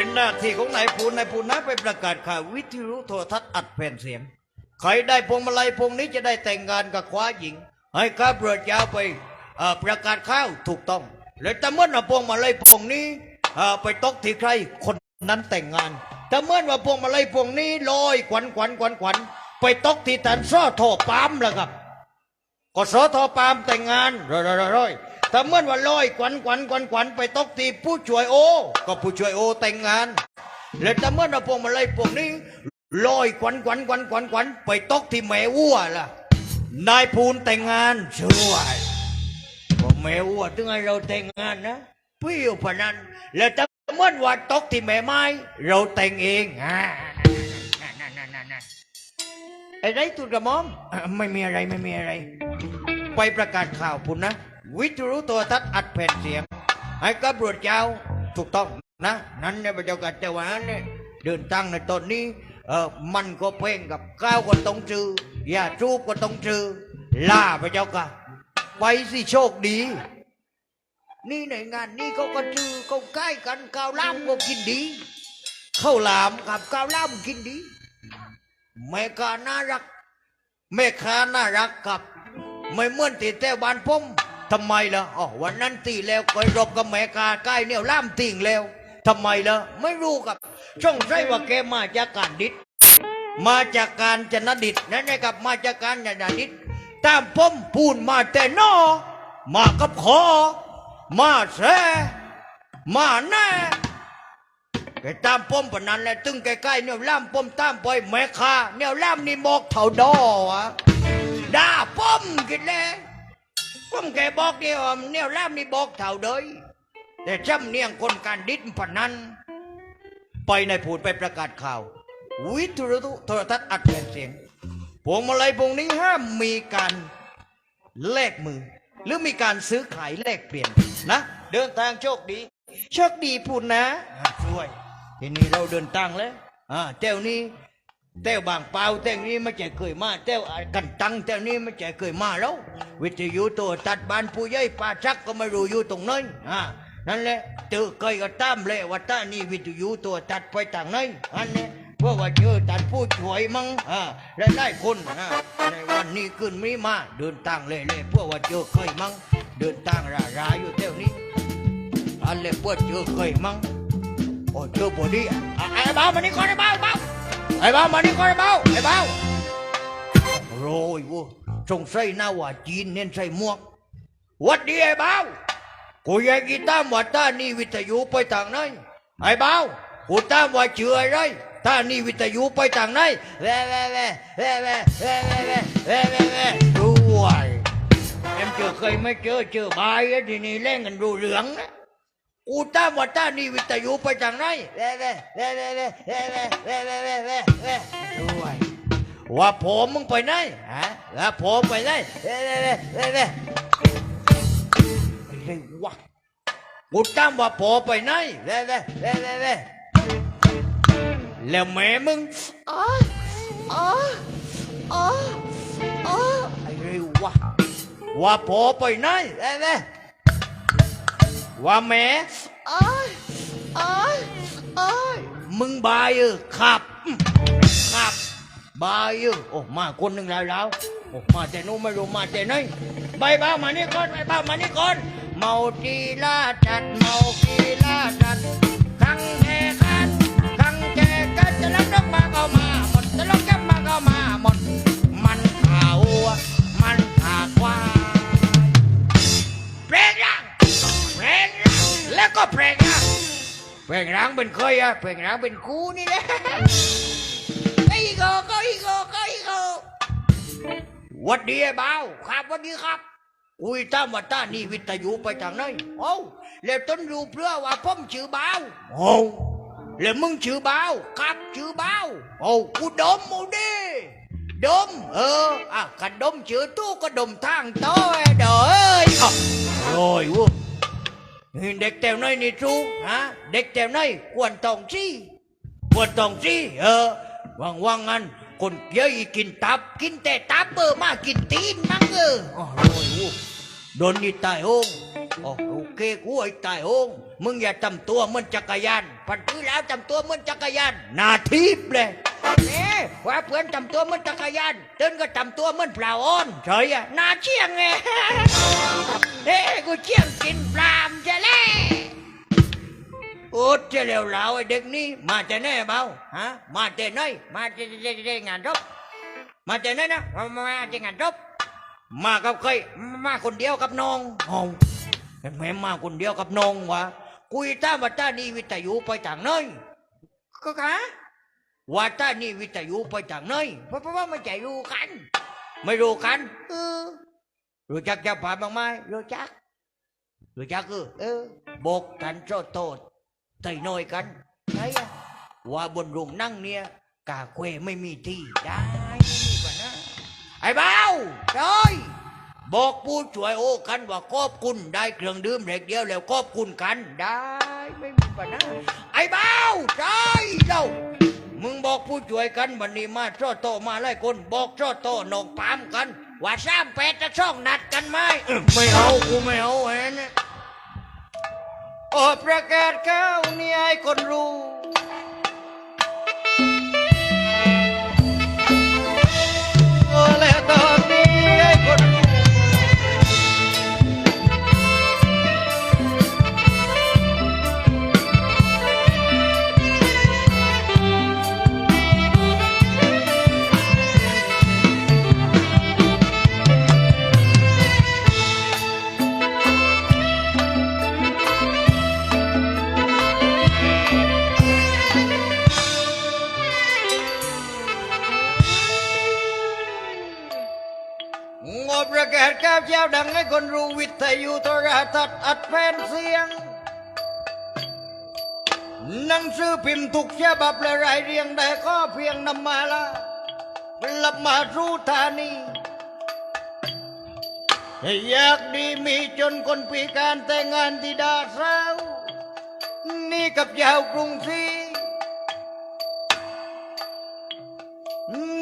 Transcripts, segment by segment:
เป็นหน้าที่ของนายปูนายปูนนะไปประกาศข่าววิทยุโทรทัศน์อัดแผ่นเสียง ใครได้พวงมาลัยพวงนี้จะได้แต่งงานกับคว้าหญิง ให้ข้าเปิดยาวไปประกาศข้าวถูกต้อง แล้วแต่เมื่อว่าพวงมาลัยพวงนี้ไปตกที่ใครคนนั้นแต่งงานแต่เมื่อว่าพวงมาลัยพวงนี้ลอยขวัญขวัญขวัญขวัญไปตกที่ตันซ้อทอปามแล้วครับก็สอทอปามแต่งงานร้อยร้อย ร้อยแต่เมื่อวันลอยขวัญขวัญขวัญขวัญไปตกตีผู้ช่วยโอ ก็ผู้ช่วยโอแต่งงาน แล้วแต่เมื่อเราพวงมาลัยพวกนี้ลอยขวัญขวัญขวัญขวัญขวัญไปตกที่แม่วัวล่ะ นายพูนแต่งงานช่วยบอกแม่วัวถึงให้เราแต่งงานนะพี่อยู่พนันแล้วแต่เมื่อวันตกที่แม่ไม้ เราแต่งเองไอ้ไรตุดกระมอมไม่มีอะไรไม่มีอะไร ไปประกาศข่าวพุ่นนะ วิทยุโตัวทัศน์อัดแผ่นเสียง ให้กับรวดเจ้าถูกต้องนะ นั้นเนี่ยพระเจ้ากัดเจ้าวานเนี่ยเดินตั้งในตอนนี้เออมันก็เพ่งกับก้าวก็ต้องจือยาจูบก็ต้องจือล่าพระเจ้าค่ะไปสิโชคดี นี่ในงานนี่เขาก็จือเขาใกล้กันก้าวล่ามก็กินดีข้าวหลามกับก้าวล่ามกินดีแม่ค้าน่ารักแม่ค้าน่ารักกับ ไม่เหมือนตีแต่บ้านผม ทำไมล่ะอ๋อวันนั้นตีแล้วเคยรบกับแม่คาใกล้เนี่ยล่ามติ่งแล้วทำไมล่ะไม่รู้กับช่องใช่ว่าแกมาจากการดิษมาจากการจนดิษนั่นไงกับมาจากการจนดิษตามผมพูนมาแต่นอมากับคอมาแสมาแน่แกตามป้อมปนันแหละตึงใกล้ๆเนี่ยล่ามป้อมตามไปแม่ค้าเนี่ยล่ามนี่บอกเท่าดอวะด่าป้อมกินเลย ป้อมแกบอกเดียวเนี่ยล่ามนี่บอกเท่าเดยแต่จำเนียงคนการดิ้นปะนั้นไปในพูดไปประกาศข่าว วิทยุโทรทัศน์อัดแผ่นเสียงพวงมาลัยพวงนี้ห้ามมีการแลกมือ หรือมีการซื้อขายแลกเปลี่ยนนะ เดินทางโชคดี โชคดีพูดนะอะช่วยทีนี้เราเดินทางแล้วอ่าเต้วนี้ เต้วบางเปล่าเต้วนี้ไม่ใจเคยมาเต้วอะกันตังเต้วนี้ไม่ใจเคยมาแล้ว วิทยุตัวตัดบ้านผู้ใหญ่ป่าชักก็ไม่รู้อยู่ตรงไหนอ่านั่นแหละเจอเคยก็ตามเลยว่าตานี่วิทยุตัวตัดไปต่างไหนอันนี้เพราะว่าเจอตัดผู้ช่วยมั้งอ่าและได้คนอ่าในวันนี้ขึ้นไม่มาเดินทางเลยเลยเพราะว่าเจอเคยมั้งเดินทางราราอยู่เต้วนี้อันเล็กเพื่อเจอเคยมั้งโอ้เจอพอดีอะอะไอ้บ้ามานี่ก่อนไอ้บ้าบ้า ไอ้เบ้ามานี่ก่อนไอ้เบ้าไอ้เบ้าโรยเวะสงสัยหน้าว่าจีนเน้นใส่หมวกวัดดีไอ้เบ้ากูยากกีตามว่าต้านี่วิทยุไปทางไหนไอ้เบ้ากูตามว่าเชื่ออะไรต้านี่วิทยุไปทางไหนแว่แว่แว่แว่แว่แว่แว่แว่แว่แว่แว่ด้วยเอ็มเจอเคยไม่เจอเจอบายอะทีนี้เล่นกันดูเหลืองนะ กูตามว่าตานี่วิทยุไปทางไหนเว่เว่เว่เว่เว่เว่เว่เว่เว่เว่เว่เว่ด้วยว่าผมมึงไปไหนฮะว่าผมไปไหนเว่เว่เว่เว่เว่อะไรวะกูตามว่าผมไปไหนเว่เว่เว่เว่เว่แล้วแม่มึงอ๋ออ๋ออ๋ออ๋ออะไรวะว่าผมไปไหนเว่เว่ ว่าแม่อ้ายอ้ายอ้ายมึงบายเออครับอืมครับบายเออโอ้มาคนหนึ่งแล้วแล้วโอ้มาแต่นู้นไม่รู้มาแต่ไหนใบบ้ามานี่ก่อนใบบ้ามานี่ก่อนเมาทีลาจัดเมาทีลาจัดขังแก่กันขังแก่กันจะรับนกมาก็มาหมดจะรับแก้มมาก็มาหมดมันข่าวมันข่าควา แล้วก็เพลงรังเพลงรังเป็นเคยอะเพลงรังเป็นคูนี่แหละไอ้โกก็ไอ้โกก็ไอ้โกหวัดดีไอ้บ่าวครับวัดดีครับ อุ้ยตามว่าตานี่วิทยุไปทางไหนโอ้แล้วต้นรู้เพื่อว่าผมชื่อบ่าวโอ้แล้วมึงชื่อบ่าวครับชื่อบ่าวโอ้กูดมมูดิดม เอออะกันดมชื่อตู้ก็ดมทางโต้อเด้อเอ้ยอ้าวโอ้ยวูนี่ เด็กแถวไหนนี่ชูฮะเด็กแถวไหนกวนตองซี่กวนตองซี่เออว่างว่างๆงั้นคนเยอะกินตับกินแต่ตับเบอร์มากินตีนมั้งเออโอ้ยวูโดนนี่ตายโหง โอ้โอเคกูไอ้ตายองมึงอย่าจำตัวเหมือนจักรยานพันที่แล้วจำตัวเหมือนจักรยานนาทิพย์เลยเนี่ว่าเพื่อนจำตัวเหมือนจักรยานเดินก็จำตัวเหมือนปลาอ้อนเฉยอะนาเชียงไงเฮ้กูเชียงกินปลามจะเล่โอ้เจะเร็วเหลาไอ้เด็กนี่มาแต่แน่เบาฮะมาแต่ไหนมาแต่แต่แต่งานรบมาแต่ไหนนะมามามาแต่งานรบมากับใครมาคนเดียวกับน้องเอ้า แม่มาคนเดียวกับน้องวะคุยตามว่าตานี่วิทยุไปทางไหนก็คะว่าตานี่วิทยุไปทางไหนเพราะเพราะว่าไม่ใจรู้กัน ไม่รู้กันเออรู้จักจะผ่านบ้างไหมรู้จักรู้จักเออเออบอกกันโทษโทษไต่น้อยกันใช่อะว่าบนโรงนั่งเนี่ยกาเควไม่มีที่ได้ไม่มีปัญหาไอ้เบ้าจอย บอกผู้ช่วยโอ้กันว่าขอบคุณได้เครื่องดื่มเล็กเดียวแล้วขอบคุณกันได้ไม่มีปัญหาไอ้เบ้าจอยเจ้ามึงบอกผู้ช่วยกันวันนี้มาโทษโตมาไล่คนบอกโทษโตนอกปามกัน ว่าสามแปดจะช่องนัดกันไหมไม่เอากูไม่เอาแหนโอประกาศข้าวนี่ให้คนรู้ นรู้วิทยุโทรทัศน์อัดแผ่นเสียง หนังสือพิมพ์ทุกฉบับและรายเรียงได้ก็เพียงนำมาละลับมาสู่ธานีอยากดีมีจนคนพิการแต่งงานที่ดาเศร้านี่กับยาวกรุงศรี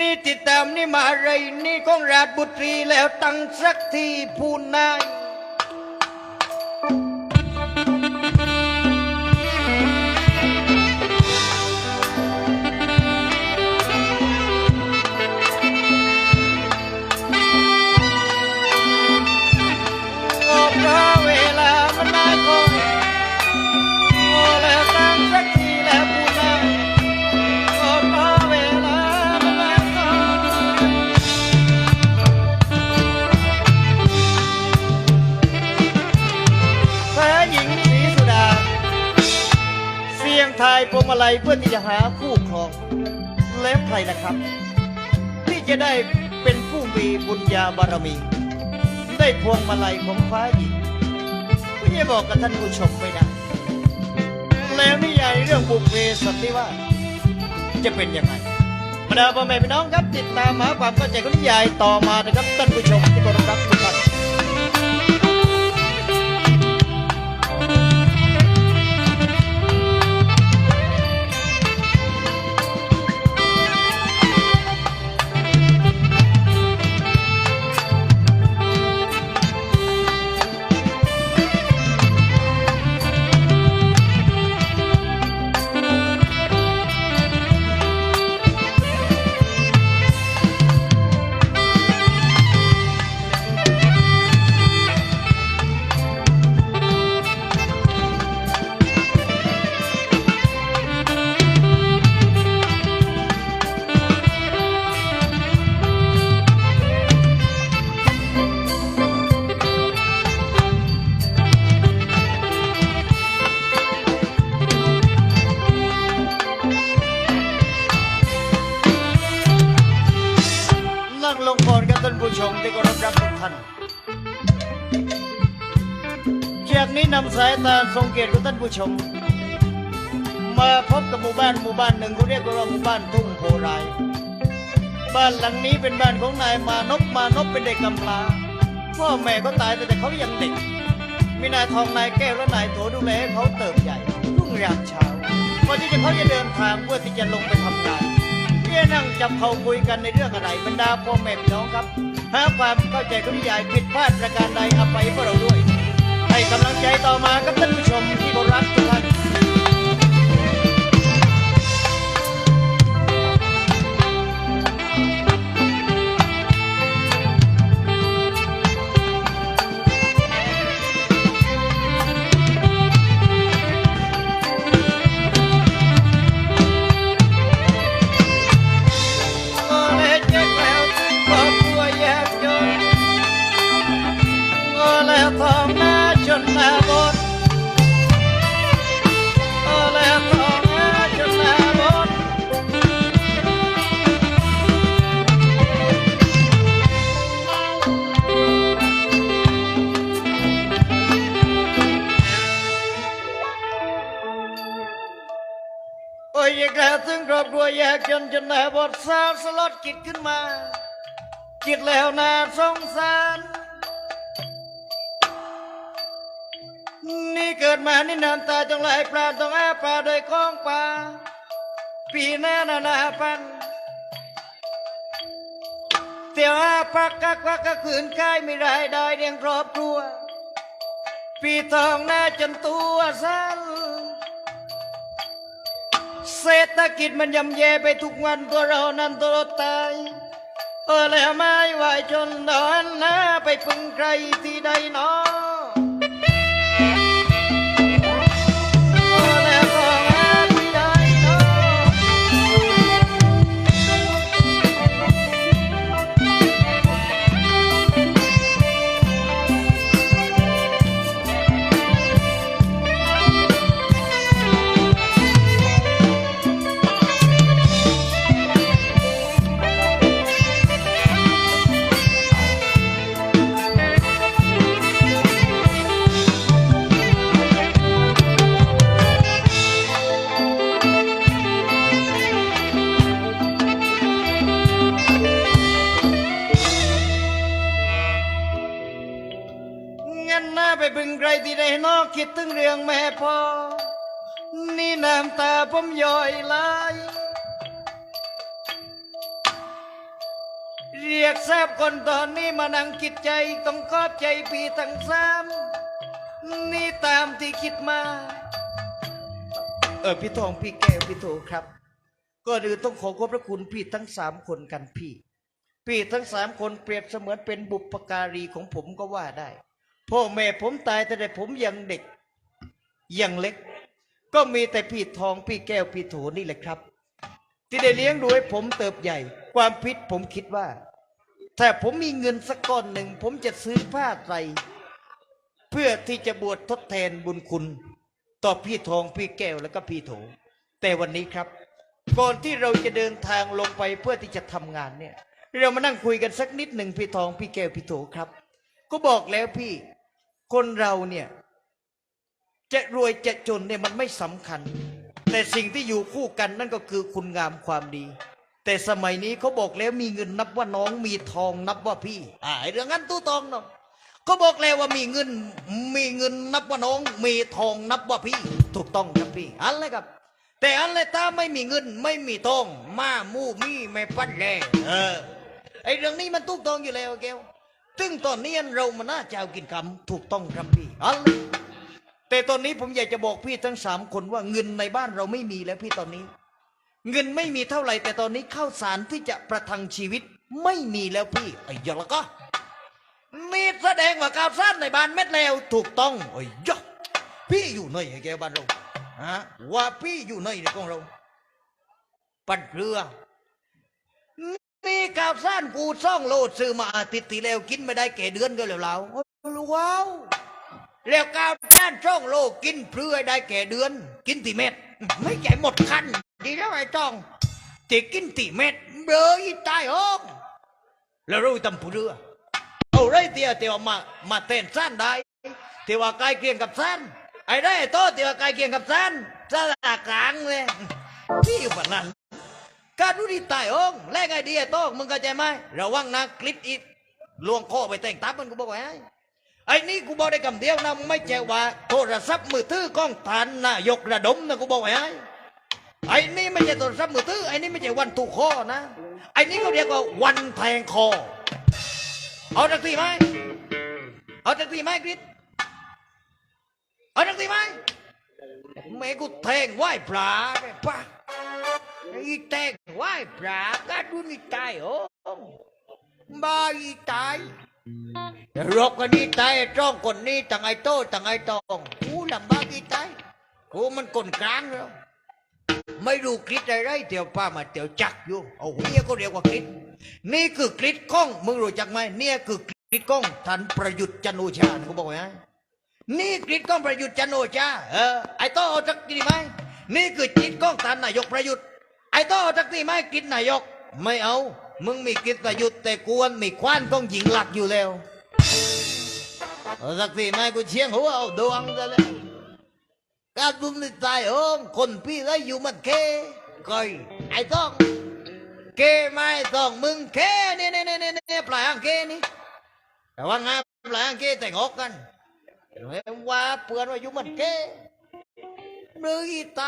นี่ติดตามนี่มาอะไรนี่ของราชบุตรีแล้วตั้งสักทีผู้นาย พวงมาลัยเพื่อที่จะหาคู่ครอง แล้วใครนะครับ ที่จะได้เป็นผู้มีบุญญาบารมี ได้พวงมาลัยของฟ้าหญิงก็จะบอกกับท่านผู้ชมไม่ได้แล้วนิยายเรื่องบุพเพสันนิวาสจะเป็นยังไงบรรดาพ่อแม่พี่น้องครับติดตามหาความเข้าใจของนิยายต่อมานะครับท่านผู้ชมที่เคารพรัก เกียรติของท่านผู้ชม มาพบกับหมู่บ้านหมู่บ้านหนึ่งเขาเรียกว่าหมู่บ้านทุ่งโพรายบ้านหลังนี้เป็นบ้านของนายมานพมานพเป็นเด็กกำพร้าพ่อแม่ก็ตายแต่เขายังเด็กมีนายทองนายแก้วและนายโถดูแลให้เขาเติบใหญ่รุ่งยามเช้าก่อนที่จะเขาจะเดินทางเพื่อที่จะลงไปทำงานเพื่อนั่งจับเขาคุยกันในเรื่องอะไรบรรดาพ่อแม่พี่น้องครับหาความเข้าใจของนิยายผิดพลาดประการใดอภัยพวกเราด้วย ให้กำลังใจต่อมากับท่านผู้ชมที่รักทุกท่าน จนจนหน้าบนสาวสลดกิดขึ้นมาคิดแล้วน่าสงสาร นี่เกิดมานี่น้ำตาจงไหลปลาต้องอาปลาโดยคล้องปลาปีหน้านานาพันเตียวอาปักกักวักกะขืนกายไม่รายได้เรียงครอบครัว ปีทองหน้าจนตัวสั้น เศรษฐกิจมันย่ำแย่ไปทุกวันตัวเรานั้นตัวตาย เออแล้วไม่ไหวจนนอนหน้าไปพึ่งใครที่ใดเนาะ นี่น้ำตาผมย่อยไหลเรียกแซบคนตอนนี้มานั่งคิดใจต้องกอบใจพี่ทั้งสามนี่ตามที่คิดมา เออพี่ทองพี่แก้วพี่โถครับก็ดือต้องขอขอบพระคุณพี่ทั้งสามคนกันพี่ พี่ทั้งสามคนเปรียบเสมือนเป็นบุปการีของผมก็ว่าได้ พ่อแม่ผมตายแต่แต่ผมยังเด็กยังเล็ก ก็มีแต่พี่ทองพี่แก้วพี่โถนี่แหละครับ ที่ได้เลี้ยงดูให้ผมเติบใหญ่ ความพิษผมคิดว่า ถ้าผมมีเงินสักก้อนหนึ่ง ผมจะซื้อผ้าไตรเพื่อที่จะบวชทดแทนบุญคุณ ต่อพี่ทองพี่แก้วแล้วก็พี่โถ แต่วันนี้ครับ ก่อนที่เราจะเดินทางลงไปเพื่อที่จะทำงานเนี่ย เรามานั่งคุยกันสักนิดหนึ่งพี่ทองพี่แก้วพี่โถครับ ก็บอกแล้วพี่ คนเราเนี่ย จะรวยจะจนเนี่ยมันไม่สำคัญ แต่สิ่งที่อยู่คู่กันนั่นก็คือคุณงามความดี แต่สมัยนี้เขาบอกแล้วมีเงินนับว่าน้องมีทองนับว่าพี่อ่าไอ้เรื่องนั้นตู้ตองเนาะเขาบอกแล้วว่ามีเงินมีเงินนับว่าน้อง มีทองนับว่าพี่ ถูกต้องครับพี่อันเลยครับ แต่อันเลยถ้าไม่มีเงินไม่มีทองมามู่มีไม่ปั้นแลเออไอ้เรื่องนี้มันถูกต้องอยู่แล้วแก้วซึ่งตอนนี้เรามาน่าจะเอากินคำถูกต้องครับพี่อันเลย แต่ตอนนี้ผมอยากจะบอกพี่ทั้งสามคนว่าเงินในบ้านเราไม่มีแล้วพี่ตอนนี้ เงินไม่มีเท่าไหร่ แต่ตอนนี้ข้าวสารที่จะประทังชีวิตไม่มีแล้วพี่ไอ้ยะละก็นี่แสดงว่าข้าวสารในบ้านเม็ดแล้วถูกต้องไอ้ยะพี่อยู่หนไอ้แกบ้านเราฮะว่าพี่อยู่หนในของเรา ปัดเรือนี่ข้าวสารกูซ่องโลดซื้อมาอาทิตย์ที่แล้วกินไม่ได้แก่เดือนก็แล้วเรารู้ว้าว แล้วข้าวสารซ่องโลกินเพื่อได้แก่เดือน กินตีเม็ดไม่ใช่หมดคันดีแล้วไอ้จ้องที่กินตีเม็ดเบลอตายห้องแล้วรู้ตำผู้เรือเอาไรเตียเตียวมามาเต้นสั้นได้เตียวว่าใกล้เคียงกับสั้นไอ้ได้โตเตียวว่าใกล้เคียงกับสั้นสลากลางเลยพี่อยู่บบนั้นการรู้ดีตายองแลกไอเดียโตมึงเข้าใจไหมระวังนะคลิปอีกลวงคอไปแต่งตับมันกูบอกไว้ ไอ้นี่กูบอกได้คำเดียวนะไม่ใช่ว่าโทรศัพท์มือถือกล้องฐานนายกระดมนะกูบอกไว้ไอ้นี่ไม่ใช่โทรศัพท์มือถือไอ้นี่ไม่ใช่วันถูกคอนะไอ้นี่เขาเรียกว่าวันแทงคอ เอาจากที่ไหมเอาจากที่ไหมคริสเอานักสิไหมแม่กูแทงไหว้ปลาไปปะอีแทงไหว้ปลาก็ดูนี่ตายโอ้บ้าอีตาย รบกันนี่ตายจ้องคนนี้ต่างไอ้โตต่างไอ้ตองกูลำบากอีตายกูมันคนกลางแล้วไม่รู้กริดอะไรเตียวป้ามาเตียวจักอยู่เอาเฮียก็เรียกว่ากริดนี่คือกริดก้องมึงรู้จักไหมเนี่ยคือกริดก้องท่านประยุทธ์จันโอชาเขาบอกไว้นะนี่กริดก้องประยุทธ์จันโอชาเออไอ้โต้เอาจักดีไหมนี่คือกริดก้องท่านนายกประยุทธ์ไอ้โต้เอาจักดีไหมกริดนายกไม่เอา มึงมีกริดประยุทธ์แต่กวนมีควานก้องหญิงหลักอยู่แล้วเอาสักทีไหมกูเชียงหัวเอาดวงซะแล้วการบุญในใจโอ้คนพี่ไรอยู่มันเคก่อยไอ้ต้องเคไม่ต้องมึงเคนี่นี่นี่นี่ปลายอังเคนี่แต่ว่างปลายอังเคแต่งอกกันเห็นว่าเปื่อนว่าอยู่มันเคเนื้ออีไต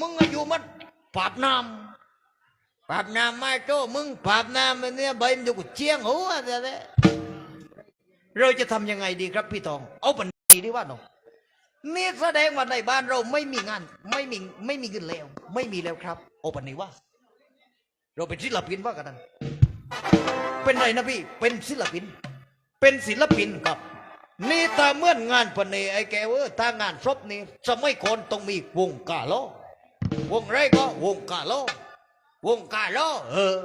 มึงอายุมันปาบน้ำ ปาบน้ำไม่โตมึงปาบน้ำมันเนี่ยใบมันอยู่กับเชียงหัวแต่ละเราจะทำยังไงดีครับพี่ทอง เอาปัญญาดีว่าน้องนี่แสดงว่าในบ้านเราไม่มีงาน ไม่มีไม่มีเงินแล้ว ไม่มีแล้วครับ โอปันนี้ว่า เราเป็นศิลปินว่ากันนั้นเป็นไรนะพี่ เป็นศิลปิน เป็นศิลปินครับ นี่ตาเมื่อนงานปนีไอ้แกเออถ้างานศพนี่สมัยคนต้องมีวงกาโลวงไรก็วงกาโล วงกาโลเออ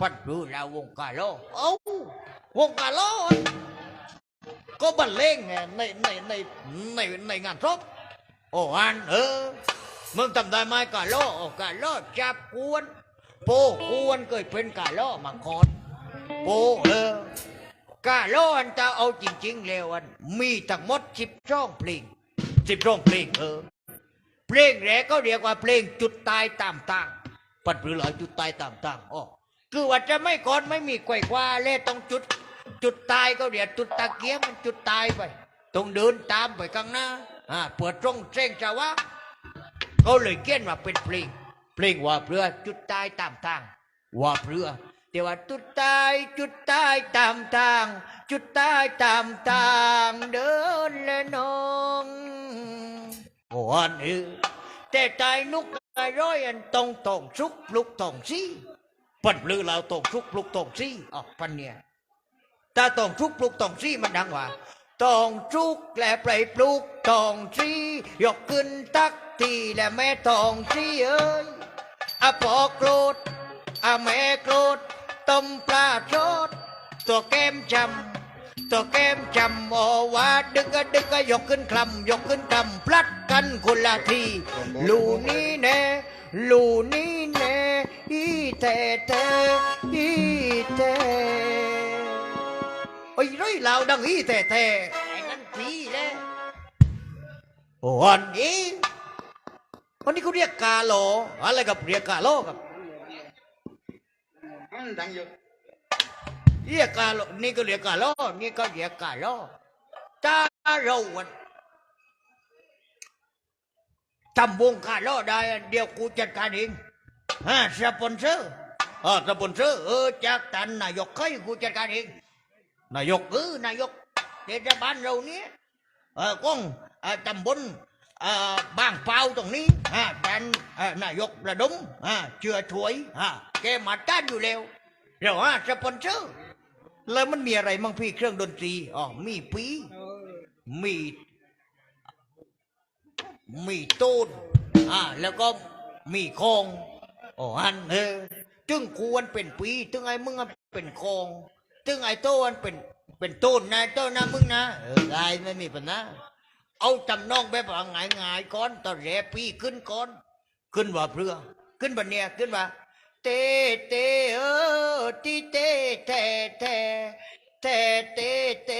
ปัดรู้แล้ววงกาโลเอ้าวงกาโลก็บรรเลงไงในในในในในงานศพโอ้อันเออมึงทำได้ไหมกาโลโอ้กาโลจับกวนโปกวนเคยเป็นกาโลมาก่อนโปเออกาโลอันจะเอาจริง ๆ แล้วอัน มีทั้งหมดสิบช่องเพลงสิบช่องเพลงเออเพลงแรกก็เรียกว่าเพลงจุดตายตามต่าง ปัดหรือหลายจุดตายตามต่างอ๋อคือว่าจะไม่ก่อนไม่มีไกวคว้าเล่ต้องจุด จุดตายก็เรียกจุดตะเกียงมันจุดตายไปต้องเดินตามไปข้างหน้าอ่าเปิดตรงเส้งจะว่าเขาเลยเขียนว่าเป็นเพลงเพลงว่าเพื่อจุดตายตามทางว่าเพื่อแต่ว่าจุดตายจุดตายตามทาง จุดตายตามทางเดินและน้องโอ้อันเออแต่ตายนุก ร้อยอันตรงตรงชุกปลุกตรงซี่ปัดปลือเราตรงชุกปลุกตรงซี่ออกปันเนี่ยถ้าต้องทุกปลูกต้องซีมันดังว่าตองทุกและไปปลูกตองซียกขึ้นตักทีและแม่ตองซีเอ้ยอะปอโกรธอะแม่โกรธต้มปลาโชดตัวแก้มจำตัวแก้มจำโอว่าดึกอะดึกอะยกขึ้นคลำยกขึ้นคลำพลัดกันคนละทีลูนี่แน่ ลูนี่แน่อีแต่แต่อีแต่ไอ้ไรเราดังอีแต่แต่ไอ้นั่นผีแล้โอ้อันนี้วันนี้เขาเรียกกาโลอะไรกับเรียกกาโลกับมันดังอยู่เรียกกาโลนี่ก็เรียกกาโลนี่ก็เรียกกาโลถ้าเราวัน ทำวงกาโลได้เดี๋ยวกูจัดการเองฮะสปอนเซอร์เออสปอนเซอร์เออจากตันนายกเคยกูจัดการเองนายกเออนายกเทศบาลเราเนี้ยเออก้องเออตำบลเออบางเปาตรงนี้ฮะท่านเอ่อนายกระดมฮะเชื่อถวยฮะแกมาต้านอยู่แล้วเราฮะสปอนเซอร์แล้วมันมีอะไรมั่งพี่เครื่องดนตรีอ๋อมีปีมี มีตูนอ่าแล้วก็มีโคงอ๋ออันเออตึงควรเป็นปีตึงไอ้มึงอะเป็นโคงตึงไอ้โต้นเป็นเป็นตูนนะโต้นนะมึงนะเออได้ไม่มีปัญหาเอาจำนองแบบว่าง่ายง่ายก่อนตอนแรปีขึ้นก่อน ขึ้นว่าเพื่อขึ้นบันเนี่ยขึ้นว่าเตเตเออตีเตเตเตเตเตเต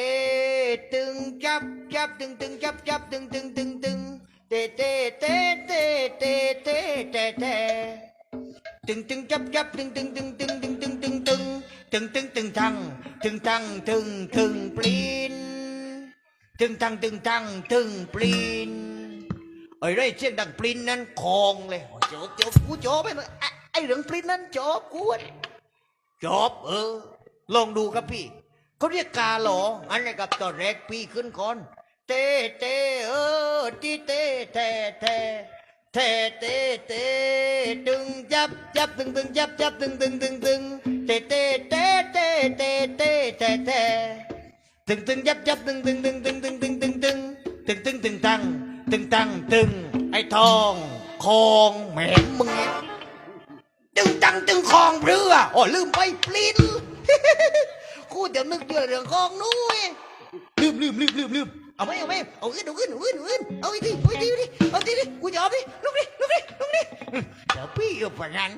ตึงจับจับตึงตึงจับจับตึงตึงตึงตึง ตเตเตเตเตเตเตเตตึงตึงจับจับตึงตึงตึงตึงตึงตึงตึงตึงตึงตึงตึงทังตึงทังตึงตึงปลีนตึงทังตึงทังตึงปลีนไอ้ไรเสียงดังปลินนั้นคองเลยจบจบกูจบไปเลยไอ้เรื่องปลินนั้นจบกูจบเออลองดูครับพี่เขาเรียกกาหลออันนี้กับตอนแรกพี่ขึ้นก่อน เต้เต้เออที่เต้เต้เต้เต้เต้เต้ดึงจับจับดึงดึงจับจับดึงดึงดึงดึงเต้เต้เต้เต้เต้เต้เต้เต้ตึงตึงยับยับตึงตึงตึงตึงตึงตึงตึงตึงตึงตึงตึงตังตึงตังตึงไอ้ทองคองแหมมึงไงตึงตังตึงคองเรืออ๋อลืมไปปลิ้นกูเดี๋ยวนึกเจอเรื่องคองนู้ยลืมลืมลืมลืมลืม เอาไหมเอาไหมเอาขึ้นเอาขึ้นเอาขึ้นเอาขึ้นเอาอีกทีเอาอีกทีเอาอีกทีเอาทีดิกูยอมดิลุกดิลุกดิลุกดิเดี๋ยวพี่อยู่ฝั่งนั้น